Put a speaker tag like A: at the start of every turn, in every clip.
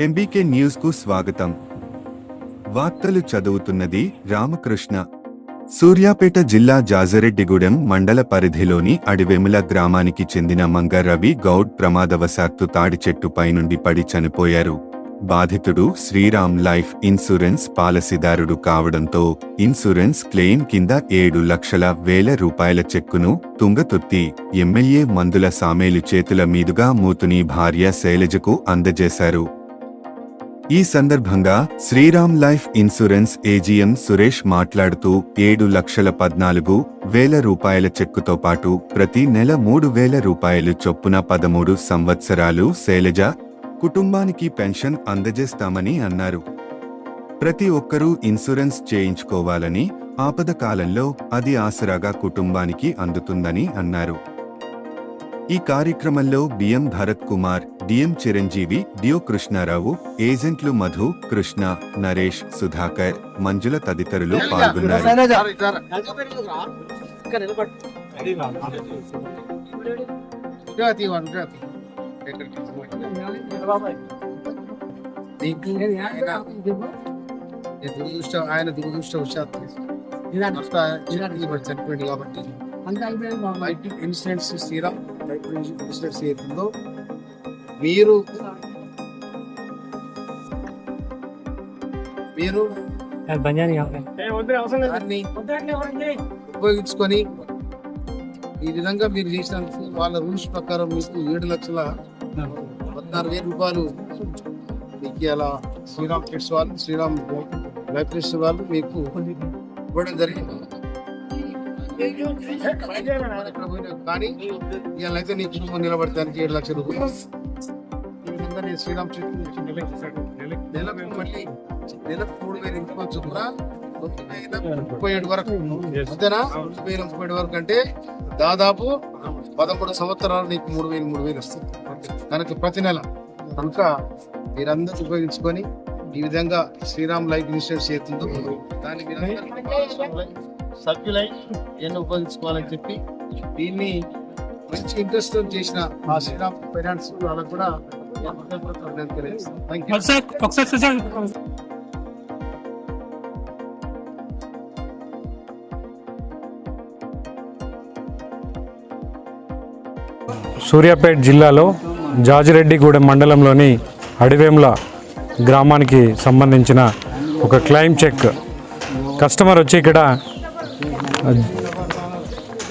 A: MBK న్యూస్కు స్వాగతం. వార్తలు చదువుతున్నది రామకృష్ణ. సూర్యాపేట జిల్లా జాజరెడ్డిగూడెం మండల పరిధిలోని అడివెముల గ్రామానికి చెందిన మంగ రవి గౌడ్ ప్రమాదవశాత్తు తాడి చెట్టుపై నుండి పడి చనిపోయారు. బాధితుడు శ్రీరామ్ లైఫ్ ఇన్సూరెన్స్ పాలసీదారుడు కావడంతో ఇన్సూరెన్స్ క్లెయిమ్ కింద ఏడు లక్షల వేల రూపాయల చెక్కును తుంగతుర్తి ఎమ్మెల్యే మందుల సామేలు చేతుల మీదుగా మూతుని భార్య శైలజకు అందజేశారు. ఈ సందర్భంగా Sriram life insurance AGM Suresh మాట్లాడుతూ ఏడు లక్షల పద్నాలుగు వేల రూపాయల చెక్కుతో పాటు ప్రతి నెల మూడు వేల రూపాయలు చొప్పున పదమూడు సంవత్సరాలు శైలజ కుటుంబానికి పెన్షన్ అందజేస్తామని అన్నారు. ప్రతి ఒక్కరూ ఇన్సూరెన్స్ చేయించుకోవాలని ఆపద కాలంలో అది ఆసరాగా కుటుంబానికి అందుతుందని అన్నారు. ఈ కార్యక్రమంలో BM Bharat Kumar DM Chiranjeevi DEO Krishnarao ఏజెంట్లు మధు కృష్ణ నరేష్ సుధాకర్ మంజుల తదితరులు పాల్గొన్నారు.
B: దురదృష్టం ఆయన దురదృష్టం చనిపోయింది కాబట్టి. Life insurance Sriram life insurance ఏతుందో మీరు మీరు ఉపయోగించుకొని ఈ విధంగా మీరు చేసినందుకు వాళ్ళ రూల్స్ ప్రకారం మీకు ఏడు లక్షల పద్నాలుగు వేల రూపాయలు మీకు అలా శ్రీరామ్ కిట్స్ వాళ్ళు శ్రీరామ్ లైఫ్ వాళ్ళు మీకు ఇవ్వడం జరిగింది. కానీ ఇవాళ అయితే నీ కుటుంబం నిలబడటానికి ఏడు లక్షల రూపాయలు. నేను శ్రీరామ్ చెట్టు నెలకు మళ్ళీ నెలకు మూడు వేలు కూడా ముప్పై ఏడు వరకు. అంతేనా? ముప్పై ఏడు ముప్పై ఏడు వరకు అంటే దాదాపు పదమూడు సంవత్సరాలు నీకు మూడు వేలు మూడు వేలు వస్తుంది. కనుక ప్రతి నెల కనుక మీరందరూ ఉపయోగించుకొని ఈ విధంగా శ్రీరామ్ లైఫ్ ఇన్సూరెన్స్ చేస్తుందో దాన్ని సభ్యులై ఉపయోగించుకోవాలని చెప్పి దీన్ని మంచి ఇంట్రెస్ట్ చేసిన ఆ శ్రీరామ్ ఫైనాన్స్ వాళ్ళకు కూడా ఒకసారి
C: సూర్యాపేట జిల్లాలో జాజిరెడ్డిగూడెం మండలంలోని అడివేముల గ్రామానికి సంబంధించిన ఒక క్లైమ్ చెక్. కస్టమర్ వచ్చి ఇక్కడ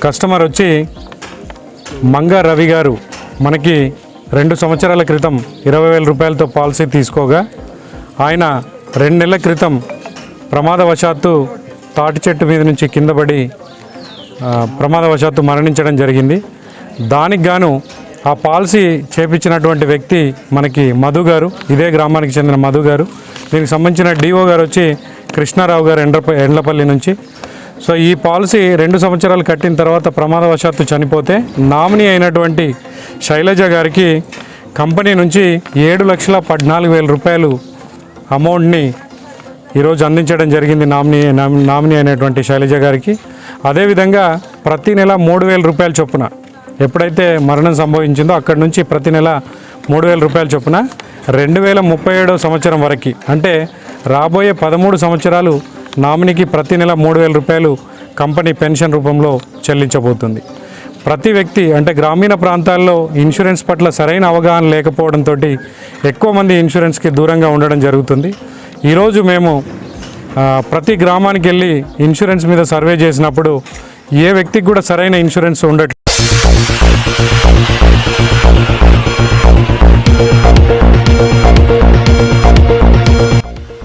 C: కస్టమర్ వచ్చి మంగ రవి గారు మనకి రెండు సంవత్సరాల క్రితం ఇరవై వేల రూపాయలతో పాలసీ తీసుకోగా ఆయన రెండు నెలల క్రితం ప్రమాదవశాత్తు తాటి చెట్టు మీద నుంచి కింద పడి ప్రమాదవశాత్తు మరణించడం జరిగింది. దానికి గాను ఆ పాలసీ చేపించినటువంటి వ్యక్తి మనకి మధు గారు ఇదే గ్రామానికి చెందిన మధు గారు. దీనికి సంబంధించిన డిఓ గారు వచ్చి కృష్ణారావు గారు ఎండ్రప ఎండ్లపల్లి నుంచి సో ఈ పాలసీ రెండు సంవత్సరాలు కట్టిన తర్వాత ప్రమాదవశాత్తు చనిపోతే నామినీ అయినటువంటి శైలజ గారికి కంపెనీ నుంచి ఏడు లక్షల పద్నాలుగు వేల రూపాయలు అమౌంట్ని ఈరోజు అందించడం జరిగింది నామినీ నామినీ అయినటువంటి శైలజ గారికి. అదేవిధంగా ప్రతి నెల మూడు వేల రూపాయల చొప్పున ఎప్పుడైతే మరణం సంభవించిందో అక్కడి నుంచి ప్రతి నెల మూడు వేల రూపాయల చొప్పున రెండు వేల ముప్పై ఏడో సంవత్సరం వరకు అంటే రాబోయే పదమూడు సంవత్సరాలు నామినీకి ప్రతి నెల మూడు వేల రూపాయలు కంపెనీ పెన్షన్ రూపంలో చెల్లించబోతుంది. ప్రతి వ్యక్తి అంటే గ్రామీణ ప్రాంతాల్లో ఇన్సూరెన్స్ పట్ల సరైన అవగాహన లేకపోవడంతో ఎక్కువ మంది ఇన్సూరెన్స్కి దూరంగా ఉండడం జరుగుతుంది. ఈరోజు మేము ప్రతి గ్రామానికి వెళ్ళి ఇన్సూరెన్స్ మీద సర్వే చేసినప్పుడు ఏ వ్యక్తికి కూడా సరైన ఇన్సూరెన్స్ ఉండట్లేదు.